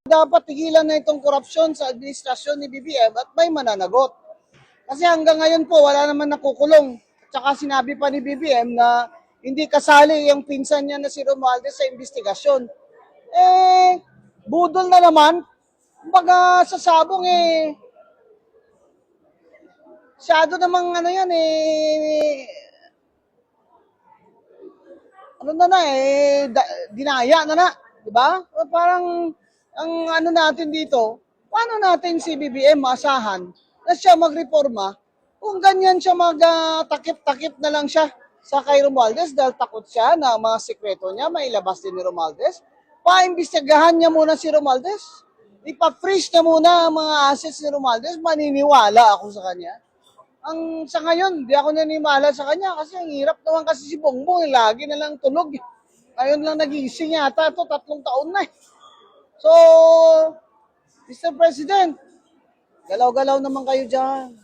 dapat tigilan na itong korupsyon sa administrasyon ni BBM at may mananagot. Kasi hanggang ngayon po, wala naman nakukulong. At saka sinabi pa ni BBM na hindi kasali yung pinsan niya na si Romualdez sa investigasyon. Eh, budol na naman. Kumbaga sa sabong eh, Masyado namang ano yan eh, ano na na eh, da- dinaya na na, di ba? Parang, ang ano natin dito, paano natin si BBM maasahan na siya magreforma kung ganyan siya magtakip-takip na lang siya sa kay Romualdez dahil takot siya na mga sekreto niya mailabas din ni Romualdez. Paimbestigahan niya muna si Romualdez. Ipa-freeze niya muna ang mga assets ni Romualdez. Maniniwala ako sa kanya. Ang sa ngayon, di ako nanimala sa kanya kasi ang hirap naman kasi si Bongbong, eh, lagi na lang tulog. eh. Ngayon lang nagising yata to tatlong taon na eh. So, Mr. President, galaw-galaw naman kayo dyan.